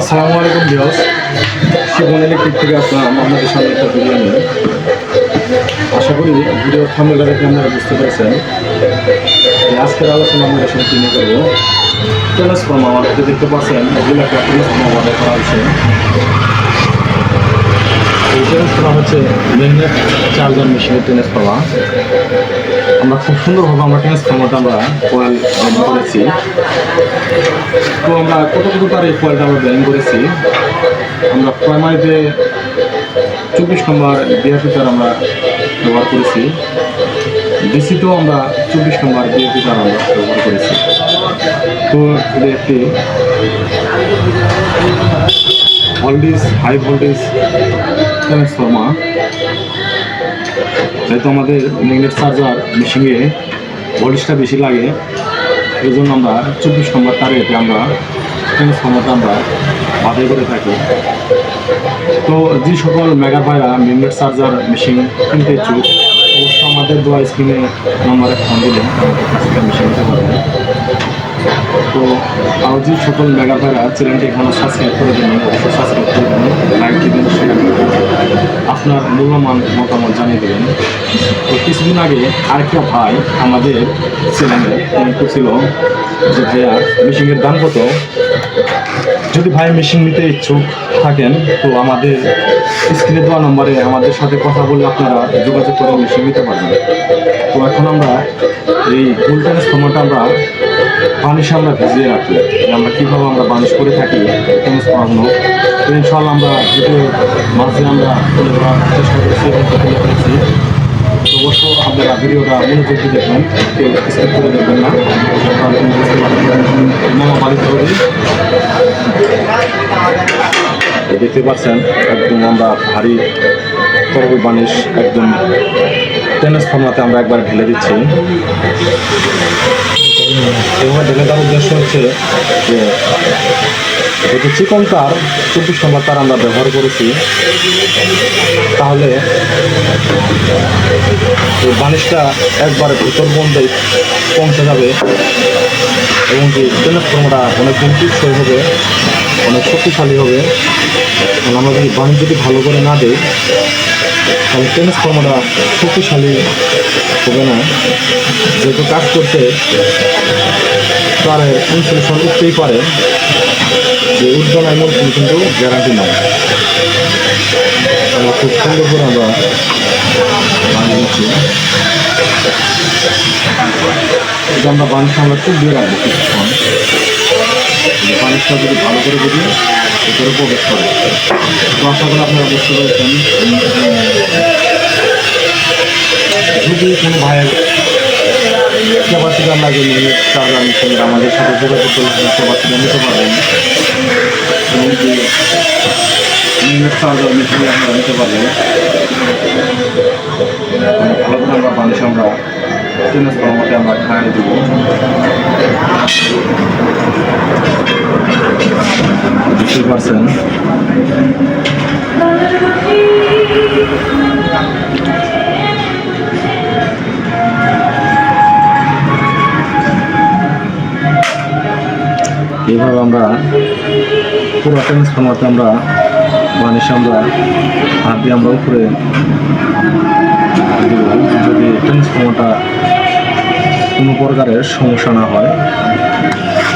আসসালামু আলাইকুম বিয়স শিবন ইলেকট্রিক থেকে আপনার আমাদের সামনে একটা ভিডিও নিয়ে আশা করি ভিডিও থামলে দেখে আপনারা বুঝতে পেরেছেন। আজকের আলোচনা আমরা এসব কিনে করব। ট্রান্সফর্মার আমার দেখতে পাচ্ছেন এগুলো একটা ট্রান্সফর্মার অর্ডার করা হয়েছে। এই ট্রান্সফর্মার হচ্ছে ম্যাগনেট চার্জার মেশিনের ট্রান্সফর্মার আমরা খুব সুন্দরভাবে আমরা ট্রান্সফর্মারটা আমরা কয়েল করেছি। তো আমরা কত কত তার এই ফয়েলটা আমরা ব্যান করেছি? আমরা প্রাইমারিতে চব্বিশ নম্বর বিআরপি তার আমরা ব্যবহার করেছি। ডিসিতেও আমরা চব্বিশ নম্বর বিআরপি তার আমরা ব্যবহার করেছি। তো এটা একটি ভোল্টেজ হাই ভোল্টেজ ট্রান্সফর্মার যেহেতু আমাদের ম্যাগনেট চার্জার মেশিনে ভোল্টেজটা বেশি লাগে এই জন্য আমরা চব্বিশ নম্বর তারে এতে আমরা ট্রান্সফর্মারটা আমরা বাধাই করে থাকি। তো যে সকল মেগা ভাইরা ম্যাগনেট চার্জার মেশিন কিনতে ইচ্ছুক অবশ্য আমাদের দোয়া স্ক্রিনে নম্বরে ফোন দিলে আমাদের মেশিন নিতে তো আরও যে সকল মেগা ভাইরা চ্যানেলটি এখনও সাবস্ক্রাইব করে দেবেন মতামত জানিয়ে দেবেন তো কিছুদিন আগে আরেকটা ভাই আমাদের চ্যানেলে কমেন্ট করছিল যে ভাইয়া মেশিনের দাম কত যদি ভাই মেশিন নিতে ইচ্ছুক থাকেন, তো আমাদের স্ক্রিনে দেওয়া নম্বরে আমাদের সাথে কথা বলে আপনারা যোগাযোগ করে মেশিন নিতে পারবেন। তো এখন আমরা এই ফুল সময়টা আমরা বানিশে আমরা ভিজিয়ে রাখি। আমরা কীভাবে আমরা বানিশ করে থাকি ইনশাল্লাহ আমরা ভিডিও মাঝে আমরা তুলে ধরার চেষ্টা করছি এবং তুলে ধরেছি অবশ্য আপনারা ভিডিওটা মনোযোগ দিয়ে দেখবেন, কেউ স্কিপ করে দেখবেন না। মামা বাড়িতে দেখতে পাচ্ছেন, একদম আমরা ভারী তরল বানিশ একদম ট্রান্সফর্মাতে আমরা একবার ঢেলে দিচ্ছি। এভাবে ঢেলে দেওয়ার উদ্দেশ্য হচ্ছে যে যেহেতু চিকন তার চব্বিশ নম্বর তার আমরা ব্যবহার করেছি, তাহলে এই বানিশটা একবারে ভিতর বন্ধে পৌঁছে যাবে এবং যে ট্রান্সফর্মারটা অনেক দিন টিকসই হবে, অনেক শক্তিশালী হবে। কারণ আমরা যদি বাণিজ্য যদি ভালো করে না দিই, তাহলে ট্রান্সফর্মারটা শক্তিশালী হবে না। যেহেতু কাজ করতে তার ইনসুলেশন উঠতেই পারে। যে উঠবে এমন কোনো কিন্তু গ্যারান্টি নাই। আমরা খুব সুন্দর করে আমরা বানিয়ে নিচ্ছি। এটা আমরা বানিশ আমরা খুব দিয়ে রাখব কিছুক্ষণ। বানিশটা যদি ভালো করে যদি ভিতরে প্রবেশ করে। তো আশা করি আপনারা বুঝতে পেরেছেন। যদি কোনো ভাইয়ের সেবা থেকে আমরা যে মিনিট চার্জার মেশিন আমাদের সাথে যোগাযোগ করলে সেবা থেকে নিতে পারবেন। মিনিট চার্জার মেশিন আপনারা নিতে পারবেন। ভালো করে আমরা বানিশ আমরা ট্রান্সফর্মারতে আমরা খাইয়ে দেবো। এইভাবে আমরা পুরো ট্রান্সফর্মারতে আমরা বানিশ আমরা হাত দিয়ে আমরা উপরে যদি ট্রান্সফর্মারটা কোনো প্রকারের সমস্যা না হয়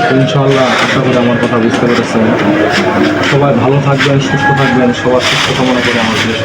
তো ইনশাআল্লাহ আশা করি আমার কথা বুঝতে পেরেছেন। সবাই ভালো থাকবেন, সুস্থ থাকবেন, সবার সুস্থ কামনা করে আমার শেষ